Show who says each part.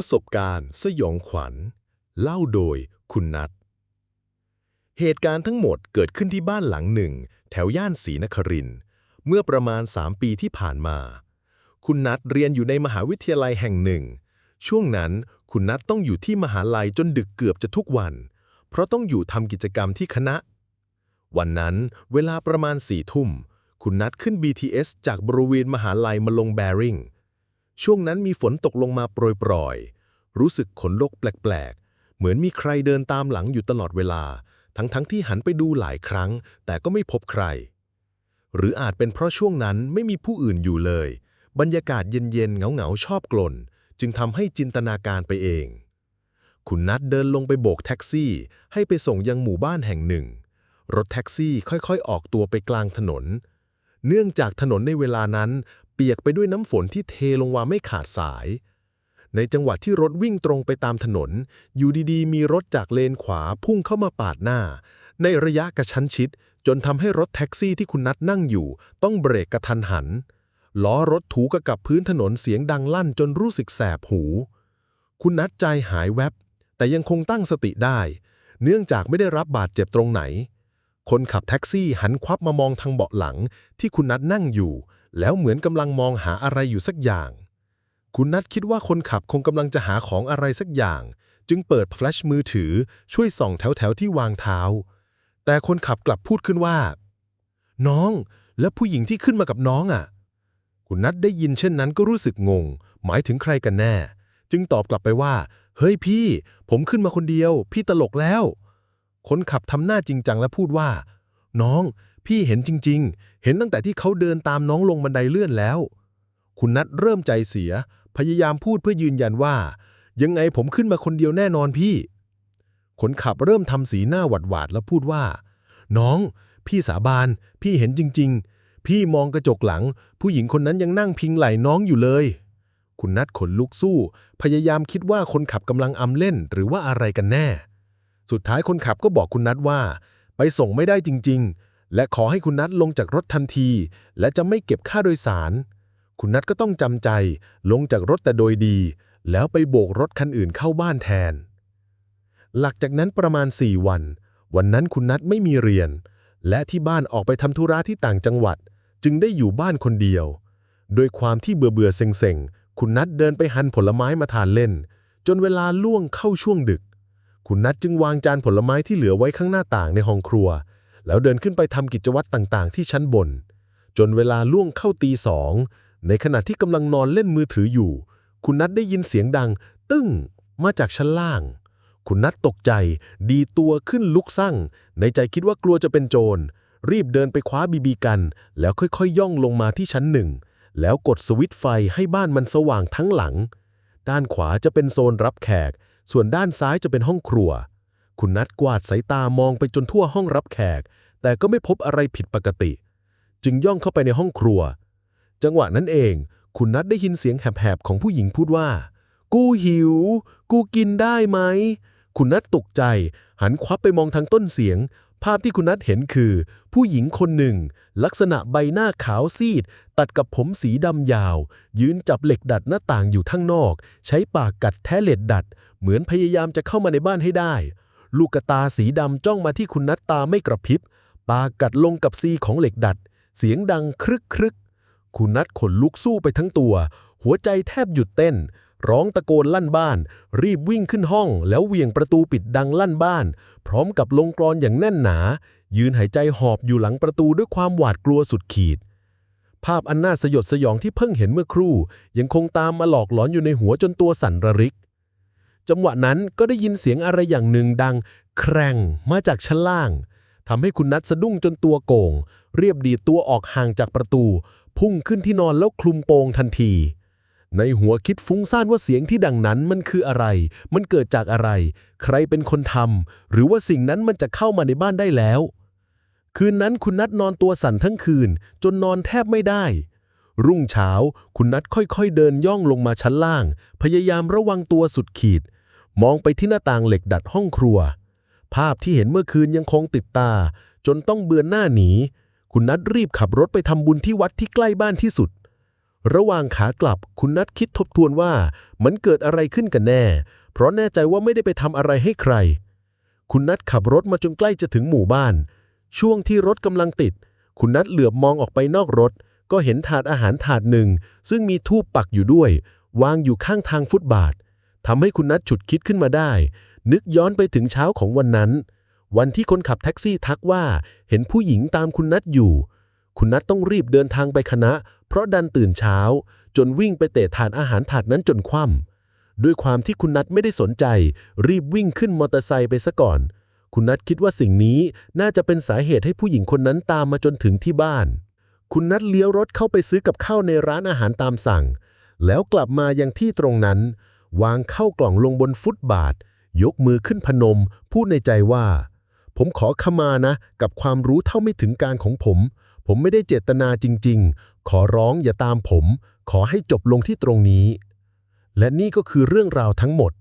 Speaker 1: ประสบการณ์สยองขวัญ เล่าโดยคุณนัทเหตุการณ์ทั้งหมดเกิดขึ้นที่บ้านหลังหนึ่ง แถวย่านศรีนครินเมื่อประมาณ 3 ปีที่ผ่านมา คุณนัทเรียนอยู่ในมหาวิทยาลัยแห่งหนึ่ง ช่วงนั้นคุณนัทต้องอยู่ที่มหาลัยจนดึกเกือบจะทุกวัน เพราะต้องอยู่ทำกิจกรรมที่คณะ วันนั้นเวลาประมาณสี่ทุ่ม คุณนัทขึ้น BTS จากบริเวณมหาลัยมาลงแบริ่ง ช่วงนั้นมีฝนตกลงมาโปรยๆ รู้สึกขนลุกแปลกๆ เหมือนมีใครเดินตามหลังอยู่ตลอดเวลา ทั้งๆที่หันไปดูหลายครั้ง แต่ก็ไม่พบใคร หรืออาจเป็นเพราะช่วงนั้นไม่มีผู้อื่นอยู่เลย บรรยากาศเย็นๆ เหงาๆ ชอบกลน จึงทำให้จินตนาการไปเอง คุณนัทเดินลงไปโบกแท็กซี่ ให้ไปส่งยังหมู่บ้านแห่งหนึ่ง รถแท็กซี่ค่อยๆ ออกตัวไปกลางถนน เนื่องจากถนนในเวลานั้น เปียกไปด้วยน้ำฝนที่เทลงมาไม่ขาดสาย ในจังหวะที่รถวิ่งตรงไปตามถนน อยู่ดีๆ มีรถจากเลนขวาพุ่งเข้ามาปาดหน้า ในระยะกระชั้นชิด จนทำให้รถแท็กซี่ที่คุณนัทนั่งอยู่ ต้องเบรกกระทันหัน ล้อรถถูกกับพื้นถนนเสียงดังลั่นจนรู้สึกแสบหู คุณนัทใจหายแวบ แต่ยังคงตั้งสติได้ เนื่องจากไม่ได้รับบาดเจ็บตรงไหน คนขับแท็กซี่หันควับมามองทางเบาะหลังที่คุณนัทนั่งอยู่ แล้วเหมือนกำลังมองหาอะไรอยู่สักอย่าง คุณนัทคิดว่าคนขับคงกำลังจะหาของอะไรสักอย่าง จึงเปิดแฟลชมือถือช่วยส่องแถวๆที่วางเท้า แต่คนขับกลับพูดขึ้นว่า น้องแล้วผู้หญิงที่ขึ้นมากับน้องอะ คุณนัทได้ยินเช่นนั้นก็รู้สึกงง หมายถึงใครกันแน่ จึงตอบกลับไปว่า เฮ้ยพี่ ผมขึ้นมาคนเดียว พี่ตลกแล้ว คนขับทำหน้าจริงจังและพูดว่า น้อง พี่เห็นจริง ๆ เห็นตั้งแต่ที่เขาเดินตามน้องลงบันไดเลื่อนแล้ว คุณนัทเริ่มใจเสีย พยายามพูดเพื่อยืนยันว่า ยังไงผมขึ้นมาคนเดียวแน่นอนพี่ คนขับเริ่มทำสีหน้าหวาดหวาดแล้วพูดว่า น้อง พี่สาบาน พี่เห็นจริง ๆ พี่มองกระจกหลัง ผู้หญิงคนนั้นยังนั่งพิงไหล่น้องอยู่เลย คุณนัทขนลุกสู้ พยายามคิดว่าคนขับกำลังอำเล่นหรือว่าอะไรกันแน่ สุดท้ายคนขับก็บอกคุณนัทว่า ไปส่งไม่ได้จริง ๆ และขอให้คุณนัทลงจากรถทันที และจะไม่เก็บค่าโดยสาร คุณนัทก็ต้องจำใจลงจากรถแต่โดยดี แล้วไปโบกรถคันอื่นเข้าบ้านแทน หลังจากนั้นประมาณ 4 วัน วันนั้นคุณนัทไม่มีเรียน และที่บ้านออกไปทำธุระที่ต่างจังหวัด จึงได้อยู่บ้านคนเดียว โดยความที่เบื่อเบื่อๆเซ็งๆ คุณนัทเดินไปหั่นผลไม้มาทานเล่น จนเวลาล่วงเข้าช่วงดึก คุณนัทจึงวางจานผลไม้ที่เหลือไว้ข้างหน้าต่างในห้องครัว แล้วเดินขึ้นไปทำกิจวัตรต่างๆ ที่ชั้นบน จนเวลาล่วงเข้าตีสอง ในขณะที่กำลังนอนเล่นมือถืออยู่ คุณนัทได้ยินเสียงดัง ตึ้งมาจากชั้นล่าง คุณนัทตกใจ ดีตัวขึ้นลุกสั่งในใจคิดว่ากลัวจะเป็นโจร รีบเดินไปคว้าบีบีกัน แล้วค่อยๆย่องลงมาที่ชั้นหนึ่ง แล้วกดสวิตช์ไฟให้บ้านมันสว่างทั้งหลัง ด้านขวาจะเป็นโซนรับแขก ส่วนด้านซ้ายจะเป็นห้องครัว คุณนัทกวาดสายตามองไปจนทั่วห้องรับแขก แต่ก็ไม่พบอะไรผิดปกติ จึงย่องเข้าไปในห้องครัว จังหวะนั้นเอง คุณนัทได้ยินเสียงแหบๆของผู้หญิงพูดว่า กูหิว กูกินได้ไหม คุณนัทตกใจ หันควับไปมองทางต้นเสียง ภาพที่คุณนัทเห็นคือ ผู้หญิงคนหนึ่ง ลักษณะใบหน้าขาวซีด ตัดกับผมสีดำยาว ยืนจับเหล็กดัดหน้าต่างอยู่ข้งนอก ใช้ปากกัดแท้เหล็กดัด เหมือนพยายามจะเข้ามาในบ้านให้ได้ลูกตาสีดำจ้องมาที่คุณนัทตาไม่กระพริบ ปากกัดลงกับซีของเหล็กดัด เสียงดังครึกครึกคุณนัทขนลุกสู้ไปทั้งตัว หัวใจแทบหยุดเต้น ร้องตะโกนลั่นบ้าน รีบวิ่งขึ้นห้อง แล้วเหวี่ยงประตูปิดดังลั่นบ้าน พร้อมกับลงกรอนอย่างแน่นหนา ยืนหายใจหอบอยู่หลังประตูด้วยความหวาดกลัวสุดขีด ภาพอันน่าสยดสยองที่เพิ่งเห็นเมื่อครู่ ยังคงตามมาหลอกหลอนอยู่ในหัวจนตัวสั่นระริกจังหวะนั้นก็ได้ยินเสียงอะไรอย่างหนึ่งดัง แครงมาจากชั้นล่าง ทำให้คุณนัทสะดุ้งจนตัวโก่ง เรียบดีตัวออกห่างจากประตู พุ่งขึ้นที่นอนแล้วคลุมโปงทันที ในหัวคิดฟุ้งซ่านว่าเสียงที่ดังนั้นมันคืออะไร มันเกิดจากอะไร ใครเป็นคนทำหรือว่าสิ่งนั้นมันจะเข้ามาในบ้านได้แล้ว คืนนั้นคุณนัทนอนตัวสั่นทั้งคืน จนนอนแทบไม่ได้ รุ่งเช้า คุณนัทค่อยๆ เดินย่องลงมาชั้นล่าง พยายามระวังตัวสุดขีด มองไปที่หน้าต่างเหล็กดัดห้องครัว ภาพที่เห็นเมื่อคืนยังคงติดตา จนต้องเบือนหน้าหนี คุณนัทรีบขับรถไปทำบุญที่วัดที่ใกล้บ้านที่สุด
Speaker 2: ระหว่างขากลับคุณนัทคิดทบทวนว่ามันเกิดอะไรขึ้นกันแน่ เพราะแน่ใจว่าไม่ได้ไปทำอะไรให้ใคร คุณนัทขับรถมาจนใกล้จะถึงหมู่บ้าน ช่วงที่รถกำลังติด คุณนัทเหลือบมองออกไปนอกรถ ก็เห็นถาดอาหารถาดหนึ่ง ซึ่งมีทูบปักอยู่ด้วย วางอยู่ข้างทางฟุตบาท ทำให้คุณนัทฉุดคิดขึ้นมาได้ นึกย้อนไปถึงเช้าของวันนั้น วันที่คนขับแท็กซี่ทักว่าเห็นผู้หญิงตามคุณนัทอยู่ คุณนัทต้องรีบเดินทางไปคณะ เพราะดันตื่นเช้า จนวิ่งไปเตะถาดอาหารถาดนั้นจนคว่ำด้วยความที่คุณนัทไม่ได้สนใจ รีบวิ่งขึ้นมอเตอร์ไซค์ไปซะก่อน คุณนัทคิดว่าสิ่งนี้น่าจะเป็นสาเหตุให้ผู้หญิงคนนั้นตามมาจนถึงที่บ้าน คุณนัทเลี้ยวรถเข้าไปซื้อกับข้าวในร้านอาหารตามสั่ง แล้วกลับมายังที่ตรงนั้น วางเข้ากล่องลงบนฟุตบาท ยกมือขึ้นพนม พูดในใจว่า ผมขอขมานะ กับความรู้เท่าไม่ถึงการของผม ผมไม่ได้เจตนาจริง ๆ ขอร้องอย่าตามผม ขอให้จบลงที่ตรงนี้ และนี่ก็คือเรื่องราวทั้งหมด